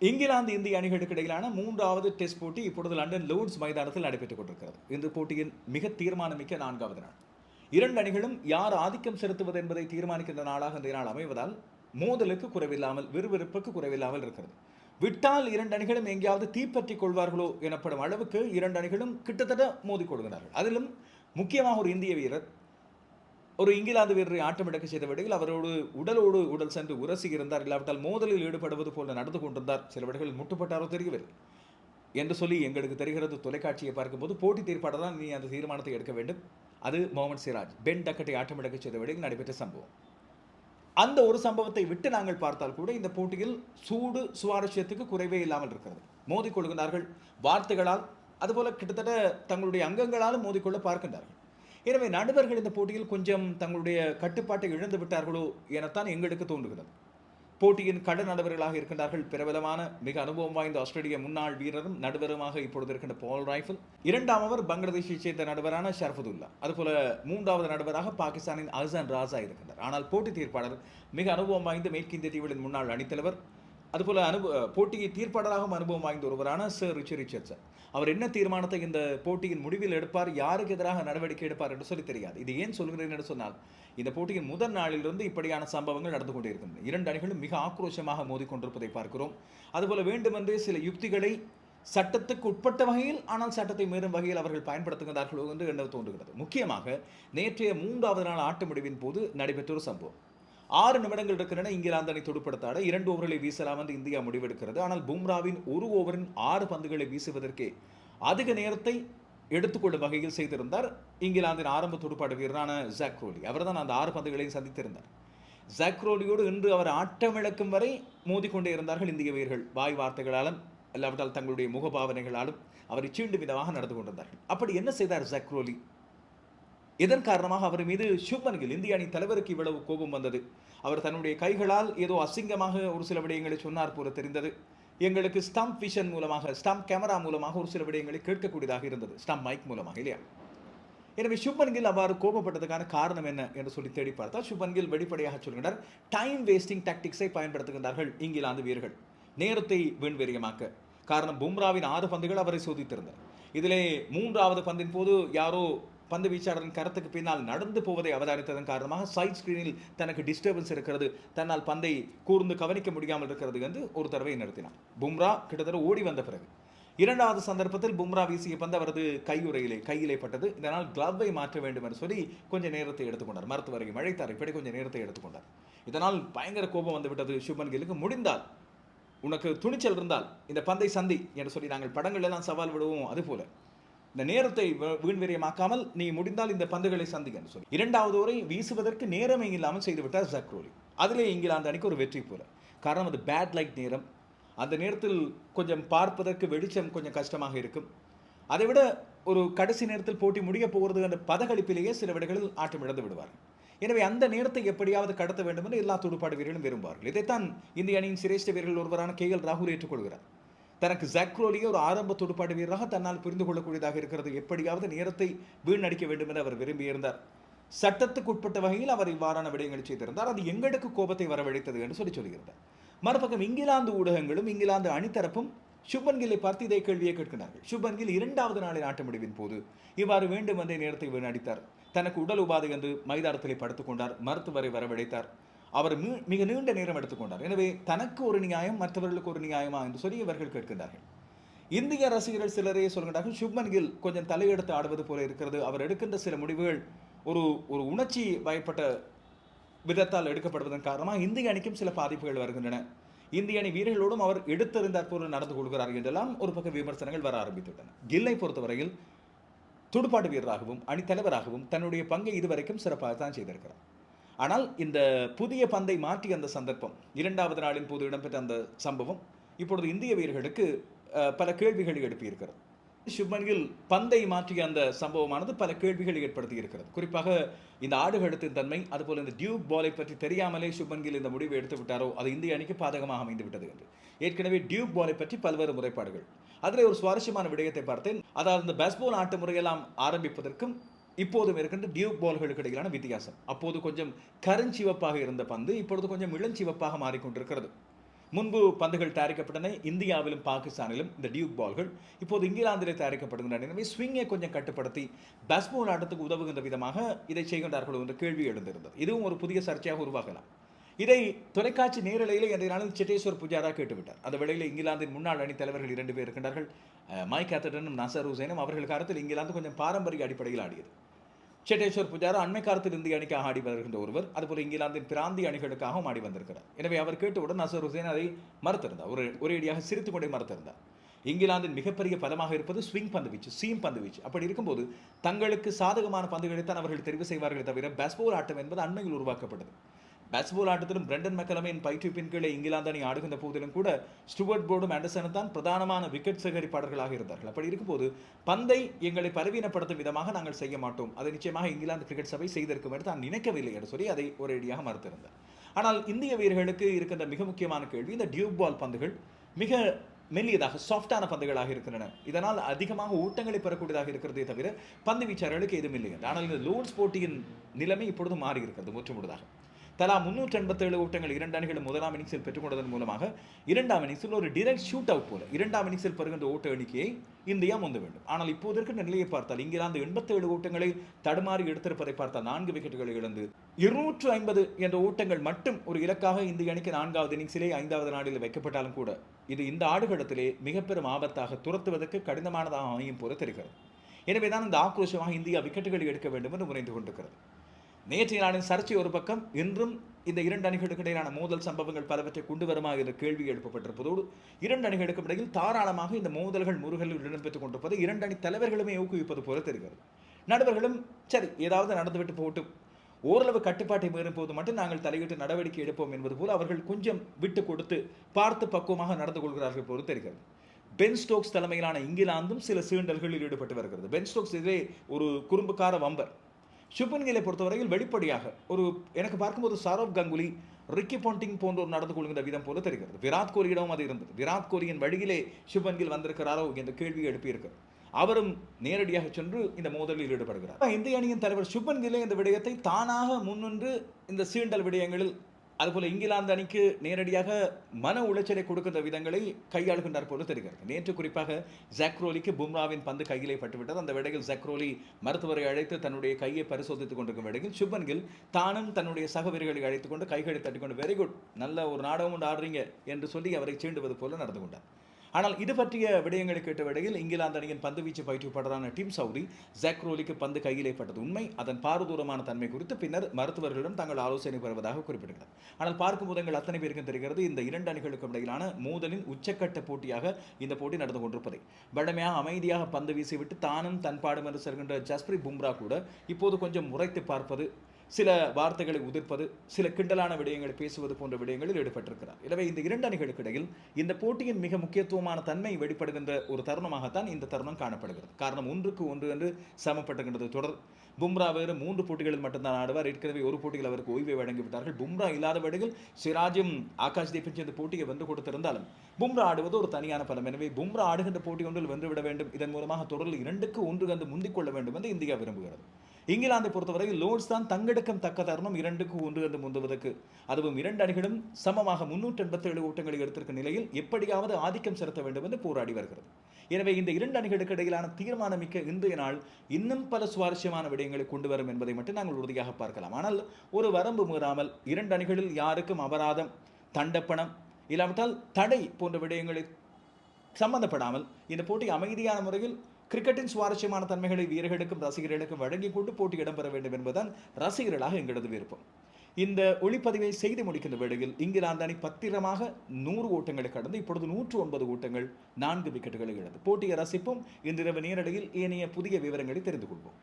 இங்கிலாந்து இந்திய அணிகளுக்கு இடையிலான மூன்றாவது டெஸ்ட் போட்டி இப்பொழுது லண்டன் லோர்ட்ஸ் மைதானத்தில் நடைபெற்றுக் கொண்டிருக்கிறது. இந்த போட்டியின் மிக தீர்மானமிக்க நான்காவது நாள். இரண்டு அணிகளும் யார் ஆதிக்கம் செலுத்துவது என்பதை தீர்மானிக்கின்ற நாளாக இந்த நாள் அமைவதால் மோதலுக்கு குறைவில்லாமல் விறுவிறுப்புக்கு குறைவில்லாமல் இருக்கிறது. விட்டால் இரண்டு அணிகளும் எங்கேயாவது தீப்பற்றிக் கொள்வார்களோ எனப்படும் அளவுக்கு இரண்டு அணிகளும் கிட்டத்தட்ட மோதிக் கொள்கிறார்கள். அதிலும் முக்கியமாக ஒரு இந்திய வீரர் ஒரு இங்கிலாந்து வீரரை ஆட்டமிழக்க செய்த வேளையில் அவரோடு உடலோடு உடல் சென்று உரசி இருந்தார். இல்லாவிட்டால் மோதலில் ஈடுபடுவது போல நடந்து கொண்டிருந்தார். சில வேளைகளில் முட்டுப்பட்டாரோ தெரியவில்லை. என்று சொல்லி எங்களுக்கு தெரிகிறது தொலைக்காட்சியை பார்க்கும்போது போட்டி தீர்ப்பாடு தான் நீ அந்த தீர்மானத்தை எடுக்க வேண்டும். அது முகமது சிராஜ் பென் டக்கட்டை ஆட்டமிழக்க செய்த வேளையில் நடைபெற்ற சம்பவம். அந்த ஒரு சம்பவத்தை விட்டு நாங்கள் பார்த்தால் கூட இந்த போட்டியில் சூடு சுவாரஸ்யத்துக்கு குறைவே இல்லாமல் இருக்கிறது. மோதிக்கொள்கிறார்கள் வார்த்தைகளால் அதுபோல கிட்டத்தட்ட தங்களுடைய அங்கங்களாலும் மோதிக்கொள்ள பார்க்கின்றார்கள். எனவே நடுவர்கள் இந்த போட்டியில் கொஞ்சம் தங்களுடைய கட்டுப்பாட்டை இழந்து விட்டார்களோ எனத்தான் எங்களுக்கு தோன்றுகிறது. போட்டியின் கட நடுவர்களாக இருக்கின்றார்கள். பிரபலமான மிக அனுபவம் வாய்ந்த ஆஸ்திரேலிய முன்னாள் வீரரும் நடுவருமாக இப்பொழுது இருக்கின்ற பால் ரைஃபிள். இரண்டாம் அவர் பங்களாதேஷை சேர்ந்த நடுவரான ஷர்ஃபதுல்லா. அதுபோல மூன்றாவது நடுவராக பாகிஸ்தானின் அஹ்சான் ராசா இருக்கின்றார். ஆனால் போட்டி தீர்ப்பாளர் மிக அனுபவம் வாய்ந்த மேற்கிந்திய தீவுகளின் முன்னாள் அணித்தலைவர் அதுபோல் அனுபவ போட்டியை தீர்ப்பாளராகவும் அனுபவம் வாய்ந்த ஒருவரான சர் ரிச்சர் ரிச்சர்ட்சன் அவர் என்ன தீர்மானத்தை இந்த போட்டியின் முடிவில் எடுப்பார் யாருக்கு எதிராக நடவடிக்கை எடுப்பார் என்று சொல்லி தெரியாது. இது ஏன் சொல்கிறேன் என்று சொன்னால் இந்த போட்டியின் முதல் நாளிலிருந்து இப்படியான சம்பவங்கள் நடந்து கொண்டே இரண்டு அணிகளும் மிக ஆக்ரோஷமாக மோதிக்கொண்டிருப்பதை பார்க்கிறோம். அதுபோல் வேண்டுமென்றே சில யுக்திகளை சட்டத்துக்கு உட்பட்ட வகையில் ஆனால் சட்டத்தை மீறும் வகையில் அவர்கள் பயன்படுத்துகிறார்களோ என்று எண்ண தோன்றுகிறது. முக்கியமாக நேற்றைய மூன்றாவது நாள் ஆட்ட முடிவின் போது நடைபெற்ற ஒரு சம்பவம். ஆறு நிமிடங்கள் இருக்கின்றன இங்கிலாந்து அணி துடுப்படுத்தாட இரண்டு ஓவர்களை வீசலாம் என்று இந்தியா முடிவெடுக்கிறது. ஆனால் பும்ராவின் ஒரு ஓவரின் ஆறு பந்துகளை வீசுவதற்கே அதிக நேரத்தை எடுத்துக்கொள்ளும் வகையில் செய்திருந்தார் இங்கிலாந்தின் ஆரம்ப துடுப்பாடு வீரரான ஜாக்ரோலி அவர்தான் அந்த ஆறு பந்துகளையும் சந்தித்திருந்தார். ஜாக்ரோலியோடு இன்று அவர் ஆட்டமிழக்கும் வரை மோதிக்கொண்டே இருந்தார்கள் இந்திய வீரர்கள். வாய் வார்த்தைகளாலும் இல்லாவிட்டால் தங்களுடைய முகபாவனைகளாலும் அவரை சீண்டு விதமாக நடந்து கொண்டிருந்தார்கள். அப்படி என்ன செய்தார் ஜாக்ரோலி இதன் காரணமாக அவர் மீது சுப்மன்கில் இந்திய அணி தலைவருக்கு இவ்வளவு கோபம் வந்தது? அவர் தன்னுடைய கைகளால் ஏதோ அசிங்கமாக ஒரு சில விடயங்களை சொன்னார் போல தெரிந்தது. எங்களுக்கு ஸ்டம்ப் விஷன் மூலமாக ஸ்டம்ப் கேமரா மூலமாக ஒரு சில விடயங்களை கேட்கக்கூடியதாக இருந்தது. ஸ்டம்ப் மைக் மூலமாக இல்லையா? எனவே சுப்மன் கில் அவ்வாறு கோபப்பட்டதுக்கான காரணம் என்ன என்று சொல்லி தேடி பார்த்தால் சுப்மன் கில் வெளிப்படையாக சொல்கின்றனர் டைம் வேஸ்டிங் டாக்டிக்ஸை பயன்படுத்துகின்றார்கள் இங்கிலாந்து வீரர்கள். நேரத்தை வீண்வெறியமாக்க. காரணம் பும்ராவின் ஆறு பந்துகள் அவரை சோதித்திருந்தார் இதிலே மூன்றாவது பந்தின் போது யாரோ பந்து வீச்சாளரின் கரத்துக்கு பின்னால் நடந்து போவதை அவதானித்ததன் காரணமாக சைட் ஸ்கிரீனில் தனக்கு டிஸ்டர்பன்ஸ் இருக்கிறது. தன்னால் பந்தை கூர்ந்து கவனிக்க முடியாமல் இருக்கிறது என்று ஒரு தடவை நடத்தினார் பும்ரா கிட்டத்தட்ட ஓடி வந்த பிறகு. இரண்டாவது சந்தர்ப்பத்தில் பும்ரா வீசிய பந்து அவரது கையுறையிலே கையிலே பட்டது. இதனால் கிளவை மாற்ற வேண்டும் என்று சொல்லி கொஞ்சம் நேரத்தை எடுத்துக்கொண்டார். மருத்துவரை மழைத்தார். இப்படி கொஞ்சம் நேரத்தை எடுத்துக்கொண்டார். இதனால் பயங்கர கோபம் வந்துவிட்டது சுப்மன் முடிந்தால் உனக்கு துணிச்சல் இருந்தால் இந்த பந்தை சந்தி என்று சொல்லி நாங்கள் படங்கள் எல்லாம் சவால் விடுவோம். அதுபோல. இந்த நேரத்தை வீ- வீண்விரயமாக்காமல் நீ முடிந்தால் இந்த பந்துகளை சந்திக்கன்னு சொல்லி. இரண்டாவது வரை வீசுவதற்கு நேரமே இல்லாமல் செய்துவிட்டார் ஜக்ரோலி. அதிலே இங்கிலாந்து அணிக்கு ஒரு வெற்றி போல. காரணம் அது பேட் லைட் நேரம். அந்த நேரத்தில் கொஞ்சம் பார்ப்பதற்கு வெளிச்சம் கொஞ்சம் கஷ்டமாக இருக்கும். அதை விட ஒரு கடைசி நேரத்தில் போட்டி முடிய போகிறது என்ற பதகளிப்பிலேயே சில விடைகளில் ஆட்டம் இழந்து விடுவார். எனவே அந்த நேரத்தை எப்படியாவது கடத்த வேண்டும் என்று எல்லா துடுப்பாடு வீரர்களும் விரும்புவார்கள். இதைத்தான் இந்திய அணியின் சிரேஷ்ட வீரர்கள் ஒருவரான கே எல் ராகுல் ஏற்றுக்கொள்கிறார். தனக்கு ஜாக்ரோலியை ஒரு ஆரம்ப துடுப்பாட்ட வீரராக தன்னால் புரிந்து கொள்ளக்கூடியதாக இருக்கிறது. எப்படியாவது நேரத்தை வீணடிக்க வேண்டும் என அவர் விரும்பியிருந்தார். சட்டத்துக்கு உட்பட்ட வகையில் அவர் இவ்வாறான விடயங்களை செய்திருந்தார். அது எங்களுக்கு கோபத்தை வரவழைத்தது என்று சொல்லி சொல்கிறார் மறுபக்கம் இங்கிலாந்து ஊடகங்களும் இங்கிலாந்து அணித்தரப்பும் சுப்மன் கில்லை பார்த்து இதே கேள்வியை கேட்கிறார்கள் சுப்மன் கில் இரண்டாவது நாளின் ஆட்ட முடிவின் போது இவ்வாறு வேண்டும் என்ற நேரத்தை வீணடித்தார். தனக்கு உடல் உபாதை என்று மைதானத்திலே படுத்துக் கொண்டார். மருத்துவரை வரவழைத்தார். அவர் மிக நீண்ட நேரம் எடுத்துக்கொண்டார் எனவே தனக்கு ஒரு நியாயம் மற்றவர்களுக்கு ஒரு நியாயமா என்று சொல்லி இவர்கள் கேட்கின்றார்கள். இந்திய ரசிகர்கள் சிலரே சொல்கின்றார்கள் சுப்மன் கில் கொஞ்சம் தலையெடுத்து ஆடுவது போல இருக்கிறது. அவர் எடுக்கின்ற சில முடிவுகள் ஒரு ஒரு உணர்ச்சி வயப்பட்ட விதத்தால் எடுக்கப்படுவதன் காரணமாக இந்திய அணிக்கும் சில பாதிப்புகள் வருகின்றன. இந்திய அணி வீரர்களோடும் அவர் எடுத்தறிந்தாற் போல நடந்து கொள்கிறார் என்றெல்லாம் ஒரு பக்க விமர்சனங்கள் வர ஆரம்பித்துவிட்டன. கில்லை பொறுத்தவரையில் துடுப்பாட்டு வீரராகவும் அணித்தலைவராகவும் தன்னுடைய பங்கை இதுவரைக்கும் சிறப்பாக தான் செய்திருக்கிறார். ஆனால் இந்த புதிய பந்தை மாற்றிய அந்த சந்தர்ப்பம் இரண்டாவது நாளின் போது இடம்பெற்ற அந்த சம்பவம் இப்பொழுது இந்திய வீரர்களுக்கு பல கேள்விகளை எழுப்பியிருக்கிறது. சுப்மன் பந்தை மாற்றிய அந்த சம்பவமானது பல கேள்விகளை ஏற்படுத்தி இருக்கிறது குறிப்பாக இந்த ஆடுகளத்தின் தன்மை அதுபோல் இந்த டியூப் பாலை பற்றி தெரியாமலே சுப்மன் கில் இந்த முடிவை எடுத்து விட்டாரோ அது இந்திய அணிக்கு பாதகமாக அமைந்து விட்டது என்று. ஏற்கனவே டியூப் பாலை பற்றி பல்வேறு முறைப்பாடுகள். அதில் ஒரு சுவாரஸ்யமான விடயத்தை பார்த்தேன். அதாவது இந்த பேஸ்பால் ஆட்ட முறையெல்லாம் ஆரம்பிப்பதற்கும் இப்போதும் இருக்கின்ற டியூப் பால்களுக்கு இடையிலான வித்தியாசம். அப்போது கொஞ்சம் கருஞ்சிவப்பாக இருந்த பந்து இப்பொழுது கொஞ்சம் இளஞ்சிவப்பாக மாறிக்கொண்டிருக்கிறது. முன்பு பந்துகள் தயாரிக்கப்பட்டன இந்தியாவிலும் பாகிஸ்தானிலும் இந்த டியூக் பால்கள் இப்போது இங்கிலாந்திலே தயாரிக்கப்படுகின்றன. எனவே ஸ்விங்கை கொஞ்சம் கட்டுப்படுத்தி பேஸ்பால் ஆட்டத்துக்கு உதவுகின்ற விதமாக இதை செய்கின்றார்களோ என்ற கேள்வி எழுந்திருந்தது. இதுவும் ஒரு புதிய சர்ச்சையாக உருவாகலாம். இதை தொலைக்காட்சி நேரலையில் இன்றைய நாளில் சிட்டேஸ்வர் புஜாரா கேட்டுவிட்டார். அந்த வேளையில் இங்கிலாந்தின் முன்னாள் அணி தலைவர்கள் இரண்டு பேர் இருக்கின்றார்கள். மைக் கேத்தடனும் நசர் ஹுசைனும் அவர்கள் காலத்தில் இங்கிலாந்து கொஞ்சம் பாரம்பரிய அடிப்படையில் ஆடியது. சேட்டேஸ்வர் புஜாரா அண்மை காலத்தில் இந்திய அணிக்காக ஆடி வருகின்ற ஒருவர். அதுபோல் இங்கிலாந்தின் பிராந்திய அணிகளுக்காகவும் ஆடி வந்திருக்கிறார். எனவே அவர் கேட்டவுடன் நசர் ஹுசேன் அதை மறுத்திருந்தார். ஒரு ஒரேடியாக சிரித்து கொண்டே மறுத்திருந்தார். இங்கிலாந்தின் மிகப்பெரிய பலமாக இருப்பது ஸ்விங் பந்து வீச்சு சீம் பந்து வீச்சு. அப்படி இருக்கும்போது தங்களுக்கு சாதகமான பந்துகளைத்தான் அவர்கள் தெரிவு செய்வார்கள் தவிர பேஸ்போல் ஆட்டம் என்பது அண்மையில் உருவாக்கப்பட்டது. பேட்ஸ்பால் ஆட்டத்திலும் பிரெண்டன் மெக்கலமையின் பயிற்றுவிப்பின் கீழே இங்கிலாந்து அணி ஆடுகின்ற போதிலும் கூட ஸ்டுவர்ட் போர்டும் ஆண்டர்சனும் தான் பிரதானமான விக்கெட் சேகரிப்பாளர்களாக இருந்தார்கள். அப்படி இருக்கும்போது பந்தை எங்களை பலவீனப்படுத்தும் விதமாக நாங்கள் செய்ய மாட்டோம். அதை நிச்சயமாக இங்கிலாந்து கிரிக்கெட் சபை செய்திருக்கும் என்று தான் நினைக்கவில்லை என்று சொல்லி அதை ஒரேடியாக மறுத்திருந்தார் ஆனால் இந்திய வீரர்களுக்கு இருக்கின்ற மிக முக்கியமான கேள்வி இந்த டியூப் பால் பந்துகள் மிக மெல்லியதாக சாஃப்டான பந்துகளாக இருக்கின்றன. இதனால் அதிகமாக ஊட்டங்களை பெறக்கூடியதாக இருக்கிறதே தவிர பந்து வீச்சாளர்களுக்கு எதுவும் இல்லை ஆனால் இந்த லோன்ஸ் போட்டியின் நிலைமை இப்பொழுது மாறி இருக்கிறது முற்றுமுழுதாக. தலா முன்னூற்றி எண்பத்தேழு ஓட்டங்கள் இரண்டு அணிகளும் முதலாம் இன்னிங்ஸில் பெற்றுக்கொண்டதன் மூலமாக இரண்டாம் இன்னிங்ஸில் ஒரு டிரெக்ட் ஷூட் அவுட் போல இரண்டாம் இன்னிங்ஸில் பெறுகின்ற ஓட்ட எண்ணிக்கையை இந்தியா முந்த வேண்டும். ஆனால் இப்போது இருக்கின்ற நிலையை பார்த்தால் இங்கிலாந்து எண்பத்தேழு ஓட்டங்களை தடுமாறி எடுத்திருப்பதை பார்த்தால் நான்கு விக்கெட்டுகளை இழந்து இருநூற்று ஐம்பது என்ற ஓட்டங்கள் மட்டும் ஒரு இலக்காக இந்திய அணிக்கு நான்காவது இன்னிங்ஸிலே ஐந்தாவது நாடில் வைக்கப்பட்டாலும் கூட இது இந்த ஆடுகளத்திலே மிக பெரும் ஆபத்தாக துரத்துவதற்கு கடினமானதாக அமையும் போல தெரிகிறது. எனவேதான் இந்த ஆக்ரோஷமாக இந்தியா விக்கெட்டுகளை எடுக்க வேண்டும் என்று முனைந்து கொண்டிருக்கிறது. நேற்றைய நாளின் சர்ச்சை ஒரு பக்கம் இன்றும் இந்த இரண்டு அணிகளுக்கு இடையிலான மோதல் சம்பவங்கள் பலவற்றை கொண்டு வருமா என்ற கேள்வி எழுப்பப்பட்டிருப்பதோடு இரண்டு அணிகளுக்கு இடையில் தாராளமாக இந்த மோதல்கள் முருகலில் இடம்பெற்றுக் கொண்டிருப்பது இரண்டு அணி தலைவர்களுமே ஊக்குவிப்பது போல தெரிகிறது. நடுவர்களும் சரி ஏதாவது நடந்துவிட்டு போட்டு ஓரளவு கட்டுப்பாட்டை மீறும் போது மட்டும் நாங்கள் தலையிட்டு நடவடிக்கை எடுப்போம் என்பது போல அவர்கள் கொஞ்சம் விட்டு கொடுத்து பார்த்து பக்குவமாக நடந்து கொள்கிறார்கள் போல தெரிகிறது. பென் ஸ்டோக்ஸ் தலைமையிலான இங்கிலாந்தும் சில சீண்டல்களில் ஈடுபட்டு வருகிறது. பென் ஸ்டோக்ஸ் இதே ஒரு குறும்புக்கார வம்பர். சுப்மன் கிலை பொறுத்தவரையில் வெளிப்படையாக ஒரு எனக்கு பார்க்கும்போது சௌரவ் கங்குலி ரிக்கி பாண்டிங் போன்றோர் நடந்து கொள்கின்ற விதம் போல தெரிகிறது. விராட் கோலியிடம் அது இருந்தது. விராட் கோலியின் வழியிலே சுப்மன் கில் வந்திருக்கிறாரோ என்ற கேள்வி எழுப்பியிருக்கிறது. அவரும் நேரடியாக சென்று இந்த மோதலில் ஈடுபடுகிறார். இந்திய அணியின் தலைவர் சுப்பன் கிலே இந்த விடயத்தை தானாக முன்னின்று இந்த சீண்டல் விடயங்களில் அதுபோல் இங்கிலாந்து அணிக்கு நேரடியாக மன உளைச்சலை கொடுக்கின்ற விதங்களை கையாளுகின்றார் போல தெரிகிறது. நேற்று குறிப்பாக ஜாக்ரோலிக்கு பும்ராவின் பந்து கையிலே பட்டுவிட்டது. அந்த வேடையில் ஜாக்ரோலி மருத்துவரை அழைத்து தன்னுடைய கையை பரிசோதித்துக் கொண்டிருக்கும் வேடையில் சுப்பன் கில் தானும் தன்னுடைய சகவீரர்களை அழைத்துக் கொண்டு கைகளை தட்டிக்கொண்டு வெரி குட் நல்ல ஒரு நாடகம் ஒன்று ஆடுறீங்க என்று சொல்லி அவரை சீண்டுவது போல நடந்து கொண்டார். ஆனால் இது பற்றிய விடயங்களை கேட்ட வேளையில் இங்கிலாந்து அணியின் பந்து வீச்சு பயிற்றுவிப்பாளரான டிம் சவுரி ஜாக்ரோலிக்கு பந்து கையிலே பட்டது உண்மை. அதன் பாரதூரமான தன்மை குறித்து பின்னர் மருத்துவர்களிடம் தங்கள் ஆலோசனை பெறுவதாக குறிப்பிடுகிறார் ஆனால் பார்க்கும்போது எங்கள் அத்தனை பேருக்கும் தெரிகிறது இந்த இரண்டு அணிகளுக்கும் இடையிலான மோதலின் உச்சக்கட்ட போட்டியாக இந்த போட்டி நடந்து கொண்டிருப்பதை. வழமையாக அமைதியாக பந்து வீசிவிட்டு தானும் தன்பாடும் என்று செல்கின்ற ஜஸ்பிரி பும்ரா கூட இப்போது கொஞ்சம் முறைத்து பார்ப்பது சில வார்த்தைகளை உதிர்ப்பது சில கிண்டலான விடயங்களை பேசுவது போன்ற விடயங்களில் ஈடுபட்டிருக்கிறார். எனவே இந்த இரண்டு அணிகளுக்கு இடையில் இந்த போட்டியின் மிக முக்கியத்துவமான தன்மை வெளிப்படுகின்ற ஒரு தருணமாகத்தான் இந்த தருணம் காணப்படுகிறது. காரணம் ஒன்றுக்கு ஒன்று என்று சமப்பட்டுகின்றது தொடர். பும்ரா வேறு மூன்று போட்டிகளில் மட்டும்தான் ஆடுவார். ஏற்கனவே ஒரு போட்டியில் அவருக்கு ஓய்வை வழங்கிவிட்டார்கள். பும்ரா இல்லாத வேடையில் சிராஜும் ஆகாஷ் தீபன் சேர்ந்த போட்டியை வந்து கொடுத்திருந்தாலும் பும்ரா ஆடுவது ஒரு தனியான பலம். எனவே பும்ரா ஆடுகின்ற போட்டி ஒன்றில் வென்றுவிட வேண்டும். இதன் மூலமாக தொடரில் இரண்டுக்கு ஒன்று கண்டு முந்திக் கொள்ள வேண்டும் என்று இந்தியா விரும்புகிறது. இங்கிலாந்தை பொறுத்தவரையில் லோர்ட்ஸ் தான் தங்கெடுக்கும் தக்க தருணம் இரண்டுக்கு ஒன்று என்று முந்துவதற்கு. அதுவும் இரண்டு அணிகளும் சமமாக முன்னூற்றி எண்பத்தேழு ஓட்டங்களை எடுத்திருக்கும் நிலையில் எப்படியாவது ஆதிக்கம் செலுத்த வேண்டும் என்று போராடி வருகிறது. எனவே இந்த இரண்டு அணிகளுக்கு இடையிலான தீர்மானமிக்க இன்றைய நாள் இன்னும் பல சுவாரஸ்யமான விடயங்களை கொண்டு வரும் என்பதை மட்டும் நாங்கள் உறுதியாக பார்க்கலாம். ஆனால் ஒரு வரம்பு மீறாமல் இரண்டு அணிகளில் யாருக்கும் அபராதம் தண்டப்பணம் இல்லாவிட்டால் தடை போன்ற விடயங்களை சம்பந்தப்படாமல் இந்த போட்டி அமைதியான முறையில் கிரிக்கெட்டின் சுவாரஸ்யமான தன்மைகளை வீரர்களுக்கும் ரசிகர்களுக்கும் வழங்கி கொண்டு போட்டி இடம்பெற வேண்டும் என்பதுதான் ரசிகர்களாக எங்களது விருப்பம். இந்த ஒளிப்பதிவை செய்து முடிக்கின்ற வேளையில் இங்கிலாந்து அணி பத்திரமாக நூறு ஓட்டங்களை கடந்து இப்பொழுது நூற்று ஒன்பது ஓட்டங்கள் நான்கு விக்கெட்டுகளை இழந்து. போட்டியை ரசிப்போம். இன்றிரவு நேரடியில் ஏனைய புதிய விவரங்களை தெரிந்து கொள்வோம்.